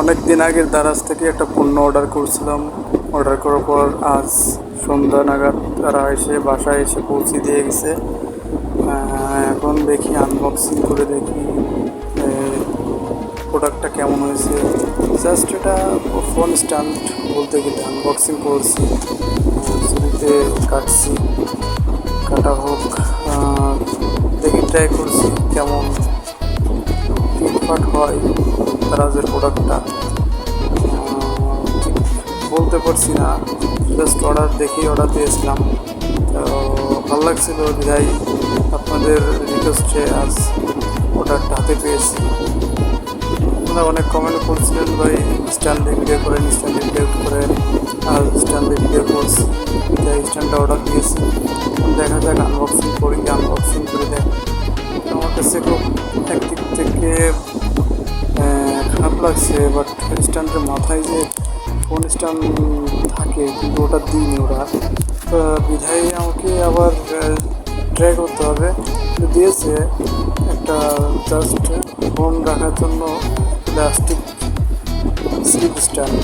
অনেক দিন আগের দারাজ থেকে একটা পণ্য অর্ডার করছিলাম। অর্ডার করার পর আজ সন্ধ্যা নাগাদ তারা এসে বাসায় এসে পৌঁছে দিয়ে গেছে। এখন দেখি আনবক্সিং করে দেখি প্রোডাক্টটা কেমন হয়েছে। জাস্ট এটা ফোন স্ট্যান্ড বলতে গেলে আনবক্সিং করছি। ছবিতে কাটছি। কাটা হোক দেখি ট্রাই করছি কেমন। ফিটফাট হয়। তারাজের প্রোডাক্টটা বলতে পারছি না। জাস্ট অর্ডার দেখেই অর্ডার দিয়েছিলাম। তো ভালো লাগছিল যাই আপনাদের রিকোয়েস্টে আজ অর্ডারটা হাতে পেয়েছি। আপনারা অনেক কমেন্ট করছিলেন, ভাই স্ট্যান্ডে ভিডিও করেন স্ট্যান্ডে ভিডিও করেন আর স্ট্যান্ডে ভিডিও করছি। তাই স্ট্যান্ডটা অর্ডার দিয়েছি। দেখা যাক আনবক্সিং করি আনবক্সিং করে দেখ। আমার কাছে খুব একদিক থেকে লাগছে বাট স্ট্যান্ডের মাথায় যে ফোন স্ট্যান্ড থাকে, কিন্তু ওটা দিইনি ওরা। বিধায় আমাকে আবার ট্রাই করতে হবে। দিয়েছে একটা জাস্ট ফোন রাখার জন্য প্লাস্টিক স্লিপ স্ট্যান্ড